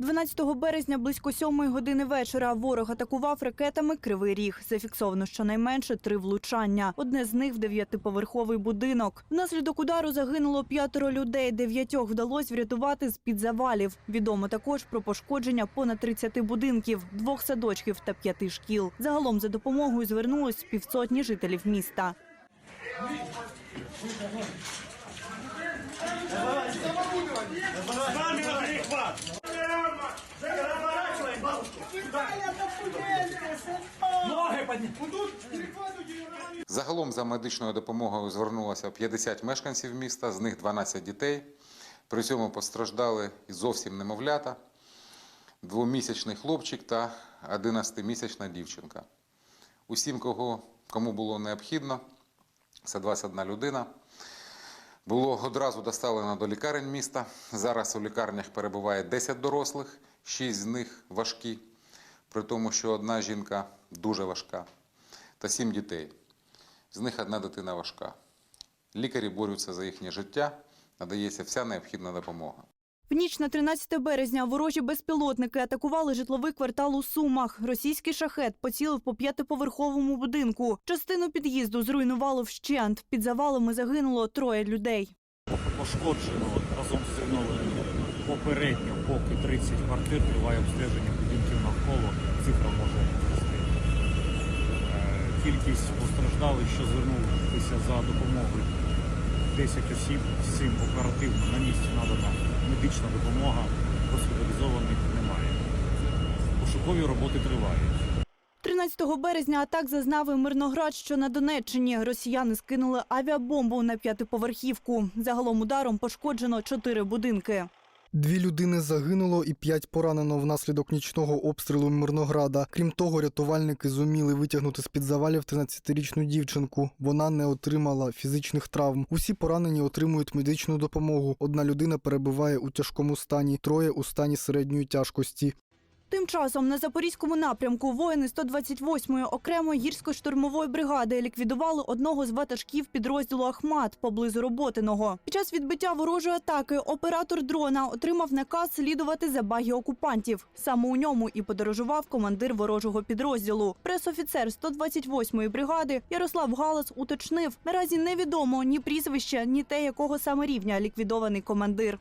12 березня близько 7 години вечора ворог атакував ракетами Кривий Ріг. Зафіксовано щонайменше три влучання. Одне з них дев'ятиповерховий будинок. Внаслідок удару загинуло п'ятеро людей. Дев'ятьох вдалося врятувати з під завалів. Відомо також про пошкодження понад 30 будинків, двох садочків та п'яти шкіл. Загалом за допомогою звернулось півсотні жителів міста. Загалом за медичною допомогою звернулося 50 мешканців міста, з них 12 дітей. При цьому постраждали і зовсім немовлята, двомісячний хлопчик та 11-місячна дівчинка. Усім, кого, кому було необхідно, це 21 людина, було одразу доставлено до лікарень міста. Зараз у лікарнях перебуває 10 дорослих, 6 з них важкі, при тому, що одна жінка дуже важка, та 7 дітей. З них одна дитина важка. Лікарі борються за їхнє життя, надається вся необхідна допомога. В ніч на 13 березня ворожі безпілотники атакували житловий квартал у Сумах. Російський шахет поцілив по п'ятиповерховому будинку. Частину під'їзду зруйнувало вщент. Під завалами загинуло троє людей. пошкоджено разом з відновленням попередньо, поки 30 квартир триває обстеження будинків навколо. Цифра може зрости. Е, Кількість постраждалих, що звернулися за допомогою 10 осіб, всім оперативно на місці надана медична допомога, госпіталізованих немає. Пошукові роботи тривають. 13 березня атак зазнав і Мирноград, що на Донеччині. Росіяни скинули авіабомбу на п'ятиповерхівку. Загалом ударом пошкоджено чотири будинки. Дві людини загинуло і п'ять поранено внаслідок нічного обстрілу Мирнограда. Крім того, рятувальники зуміли витягнути з-під завалів 13-річну дівчинку. Вона не отримала фізичних травм. Усі поранені отримують медичну допомогу. Одна людина перебуває у тяжкому стані, троє у стані середньої тяжкості. Тим часом на запорізькому напрямку воїни 128-ї окремої гірсько-штурмової бригади ліквідували одного з ватажків підрозділу Ахмат поблизу Роботиного. Під час відбиття ворожої атаки оператор дрона отримав наказ слідувати за багі окупантів. Саме у ньому і подорожував командир ворожого підрозділу. Пресофіцер 128-ї бригади Ярослав Галас уточнив: наразі невідомо ні прізвище, ні те, якого саме рівня ліквідований командир.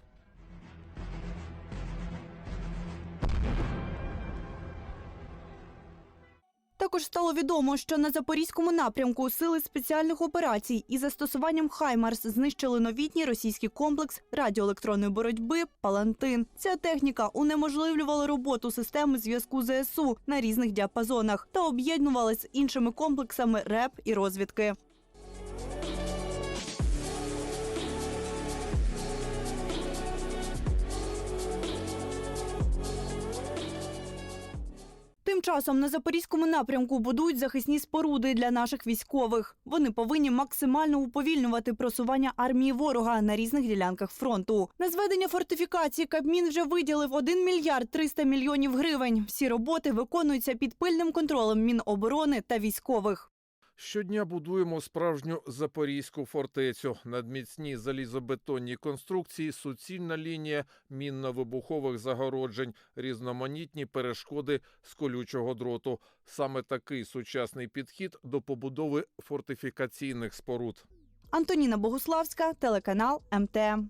Також стало відомо, що на запорізькому напрямку сили спеціальних операцій із застосуванням Хаймарс знищили новітній російський комплекс радіоелектронної боротьби Палантин. Ця техніка унеможливлювала роботу системи зв'язку ЗСУ на різних діапазонах та об'єднувалась з іншими комплексами РЕП і розвідки. Часом на запорізькому напрямку будують захисні споруди для наших військових. Вони повинні максимально уповільнювати просування армії ворога на різних ділянках фронту. На зведення фортифікації Кабмін вже виділив 1 мільярд 300 мільйонів гривень. Всі роботи виконуються під пильним контролем Міноборони та військових. Щодня будуємо справжню запорізьку фортецю. Надміцні залізобетонні конструкції, суцільна лінія мінно-вибухових загороджень, різноманітні перешкоди з колючого дроту. Саме такий сучасний підхід до побудови фортифікаційних споруд. Антоніна Богуславська, телеканал МТМ.